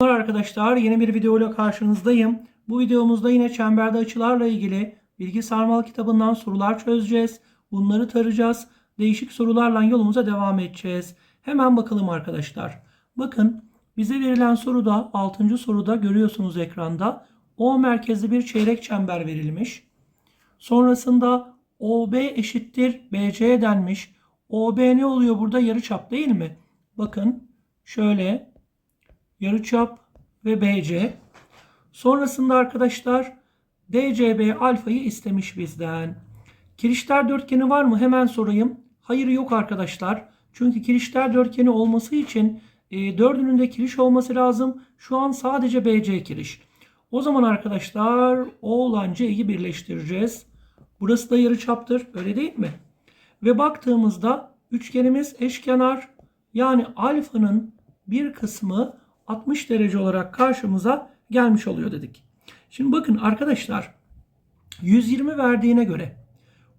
Merhaba arkadaşlar yeni bir video ile karşınızdayım. Bu videomuzda yine çemberde açılarla ilgili bilgi sarmal kitabından sorular çözeceğiz. Bunları tarayacağız. Değişik sorularla yolumuza devam edeceğiz. Hemen bakalım arkadaşlar. Bakın bize verilen soruda 6. soruda görüyorsunuz ekranda. O merkezli bir çeyrek çember verilmiş. Sonrasında OB eşittir BC denmiş. OB ne oluyor burada? Yarıçap değil mi? Bakın şöyle yarıçap ve BC. Sonrasında arkadaşlar DCB alfayı istemiş bizden. Kirişler dörtgeni var mı? Hemen sorayım. Hayır yok arkadaşlar. Çünkü kirişler dörtgeni olması için e, dördünün de kiriş olması lazım. Şu an sadece BC kiriş. O zaman arkadaşlar O olan C'yi birleştireceğiz. Burası da yarıçaptır. Öyle değil mi? Ve baktığımızda üçgenimiz eşkenar. Yani alfanın bir kısmı 60 derece olarak karşımıza gelmiş oluyor dedik. Şimdi bakın arkadaşlar 120 verdiğine göre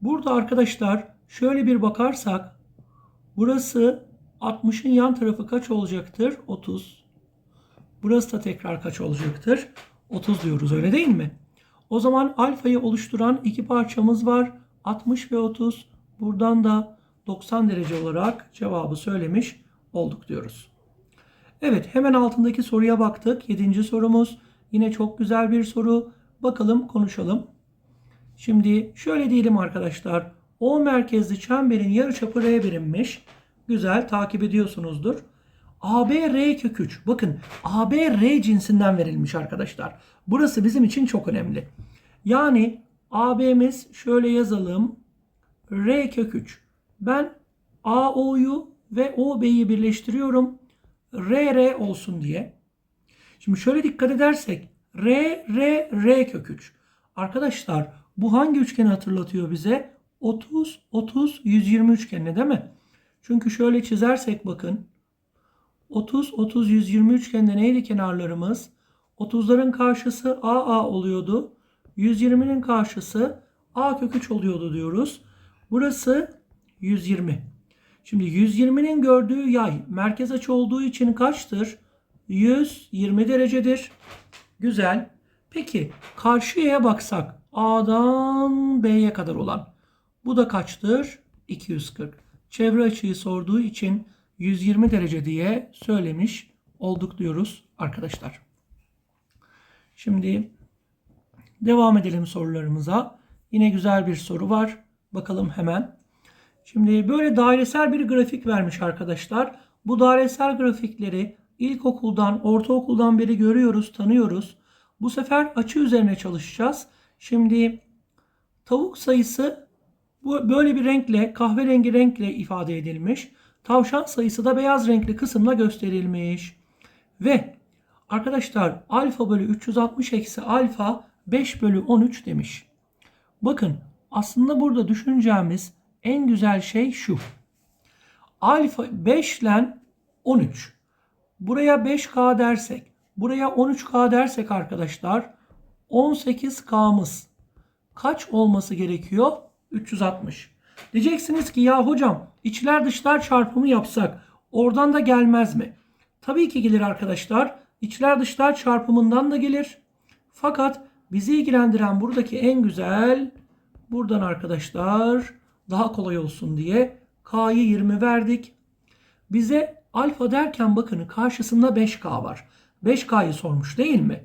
burada arkadaşlar şöyle bir bakarsak burası 60'ın yan tarafı kaç olacaktır? 30. Burası da tekrar kaç olacaktır? 30 diyoruz öyle değil mi? O zaman alfayı oluşturan iki parçamız var. 60 ve 30. Buradan da 90 derece olarak cevabı söylemiş olduk diyoruz. Evet hemen altındaki soruya baktık. Yedinci sorumuz. Yine çok güzel bir soru. Bakalım konuşalım. Şimdi şöyle diyelim arkadaşlar. O merkezli çemberin yarıçapı R birimmiş. Güzel takip ediyorsunuzdur. AB R kök 3. Bakın AB R cinsinden verilmiş arkadaşlar. Burası bizim için çok önemli. Yani AB'miz şöyle yazalım. R kök 3. Ben AO'yu ve OB'yi birleştiriyorum. RR olsun diye. Şimdi şöyle dikkat edersek R, R, R kök 3. Arkadaşlar bu hangi üçgeni hatırlatıyor bize? 30, 30, 120 üçgenini değil mi? Çünkü şöyle çizersek bakın. 30, 30, 120 üçgende neydi kenarlarımız? 30'ların karşısı AA oluyordu. 120'nin karşısı A kök 3 oluyordu diyoruz. Burası 120. Şimdi 120'nin gördüğü yay merkez açı olduğu için kaçtır? 120 derecedir. Güzel. Peki karşıya baksak A'dan B'ye kadar olan bu da kaçtır? 240. Çevre açıyı sorduğu için 120 derece diye söylemiş olduk diyoruz arkadaşlar. Şimdi devam edelim sorularımıza. Yine güzel bir soru var. Bakalım hemen. Şimdi böyle dairesel bir grafik vermiş arkadaşlar. Bu dairesel grafikleri ilkokuldan, ortaokuldan beri görüyoruz, tanıyoruz. Bu sefer açı üzerine çalışacağız. Şimdi tavuk sayısı bu böyle bir renkle, kahverengi renkle ifade edilmiş. Tavşan sayısı da beyaz renkli kısımla gösterilmiş. Ve arkadaşlar alfa bölü 360 eksi alfa 5 bölü 13 demiş. Bakın aslında burada düşüneceğimiz en güzel şey şu. Alfa 5 ile 13. Buraya 5K dersek, buraya 13K dersek arkadaşlar 18K'mız kaç olması gerekiyor? 360. Diyeceksiniz ki ya hocam içler dışlar çarpımı yapsak oradan da gelmez mi? Tabii ki gelir arkadaşlar. İçler dışlar çarpımından da gelir. Fakat bizi ilgilendiren buradaki en güzel buradan arkadaşlar daha kolay olsun diye K'yı 20 verdik. Bize alfa derken bakın karşısında 5K var. 5K'yı sormuş değil mi?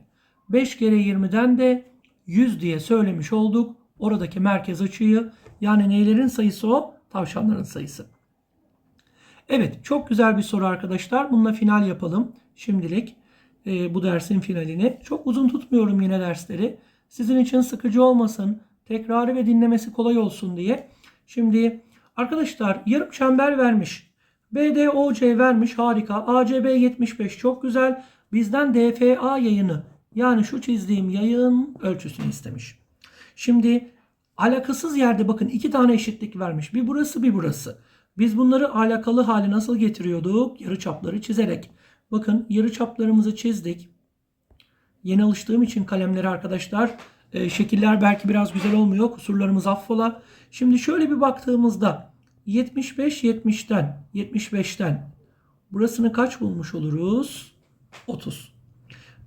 5 kere 20'den de 100 diye söylemiş olduk. Oradaki merkez açıyı yani neylerin sayısı o? Tavşanların sayısı. Evet çok güzel bir soru arkadaşlar. Bununla final yapalım şimdilik. E, bu dersin finalini. Çok uzun tutmuyorum yine dersleri. Sizin için sıkıcı olmasın. Tekrarı ve dinlemesi kolay olsun diye. Şimdi arkadaşlar yarım çember vermiş. BDOC vermiş harika. ACB 75 çok güzel. Bizden DFA yayını yani şu çizdiğim yayın ölçüsünü istemiş. Şimdi alakasız yerde bakın iki tane eşitlik vermiş. Bir burası bir burası. Biz bunları alakalı hale nasıl getiriyorduk? Yarı çapları çizerek. Bakın yarı çaplarımızı çizdik. Yeni alıştığım için kalemleri arkadaşlar e, şekiller belki biraz güzel olmuyor. Kusurlarımız affola. Şimdi şöyle bir baktığımızda 75 70'ten 75'ten burasını kaç bulmuş oluruz? 30.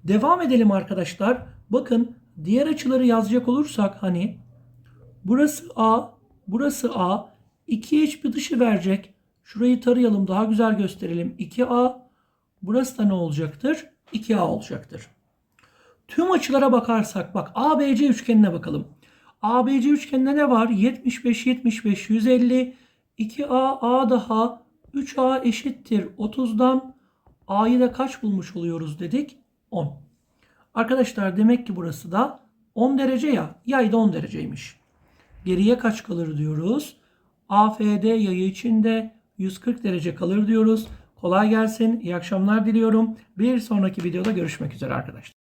Devam edelim arkadaşlar. Bakın diğer açıları yazacak olursak hani burası A, burası A. 2'ye hiçbir dışı verecek. Şurayı tarayalım daha güzel gösterelim. 2A. Burası da ne olacaktır? 2A olacaktır. Tüm açılara bakarsak bak ABC üçgenine bakalım. ABC üçgeninde ne var? 75, 75, 150. 2A, A daha 3A eşittir 30'dan. A'yı da kaç bulmuş oluyoruz dedik? 10. Arkadaşlar demek ki burası da 10 derece ya. Yay da 10 dereceymiş. Geriye kaç kalır diyoruz? AFD yayı içinde 140 derece kalır diyoruz. Kolay gelsin. İyi akşamlar diliyorum. Bir sonraki videoda görüşmek üzere arkadaşlar.